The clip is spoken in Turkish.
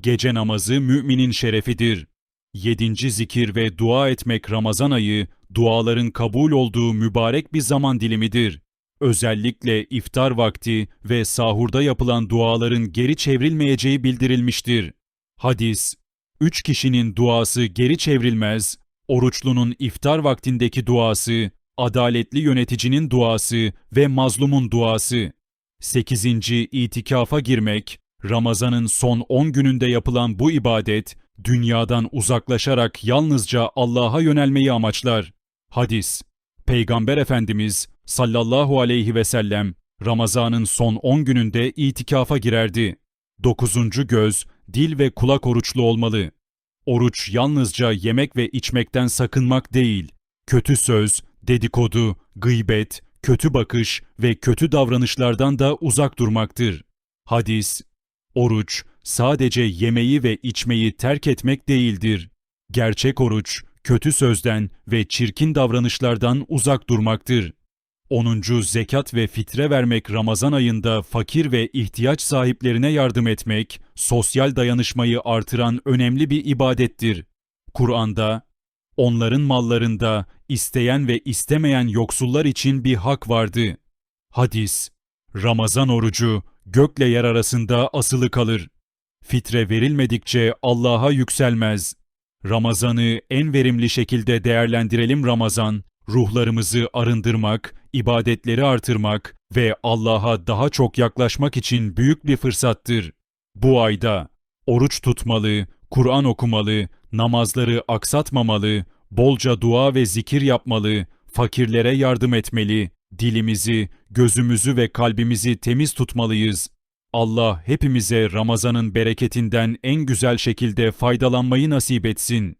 Gece namazı müminin şerefidir. Yedinci zikir ve dua etmek Ramazan ayı, duaların kabul olduğu mübarek bir zaman dilimidir. Özellikle iftar vakti ve sahurda yapılan duaların geri çevrilmeyeceği bildirilmiştir. Hadis, üç kişinin duası geri çevrilmez, oruçlunun iftar vaktindeki duası, adaletli yöneticinin duası ve mazlumun duası. 8. itikafa girmek, Ramazan'ın son 10 gününde yapılan bu ibadet, dünyadan uzaklaşarak yalnızca Allah'a yönelmeyi amaçlar. Hadis Peygamber Efendimiz sallallahu aleyhi ve sellem Ramazan'ın son 10 gününde itikafa girerdi. 9. göz, dil ve kulak oruçlu olmalı. Oruç yalnızca yemek ve içmekten sakınmak değil, kötü söz, dedikodu, gıybet, kötü bakış ve kötü davranışlardan da uzak durmaktır. Hadis Oruç sadece yemeği ve içmeyi terk etmek değildir. Gerçek oruç kötü sözden ve çirkin davranışlardan uzak durmaktır. 10. Zekat ve fitre vermek Ramazan ayında fakir ve ihtiyaç sahiplerine yardım etmek, sosyal dayanışmayı artıran önemli bir ibadettir. Kur'an'da, onların mallarında isteyen ve istemeyen yoksullar için bir hak vardı. Hadis, Ramazan orucu gökle yer arasında asılı kalır. Fitre verilmedikçe Allah'a yükselmez. Ramazan'ı en verimli şekilde değerlendirelim Ramazan, ruhlarımızı arındırmak, ibadetleri artırmak ve Allah'a daha çok yaklaşmak için büyük bir fırsattır. Bu ayda oruç tutmalı, Kur'an okumalı, namazları aksatmamalı, bolca dua ve zikir yapmalı, fakirlere yardım etmeli, dilimizi, gözümüzü ve kalbimizi temiz tutmalıyız. Allah hepimize Ramazan'ın bereketinden en güzel şekilde faydalanmayı nasip etsin.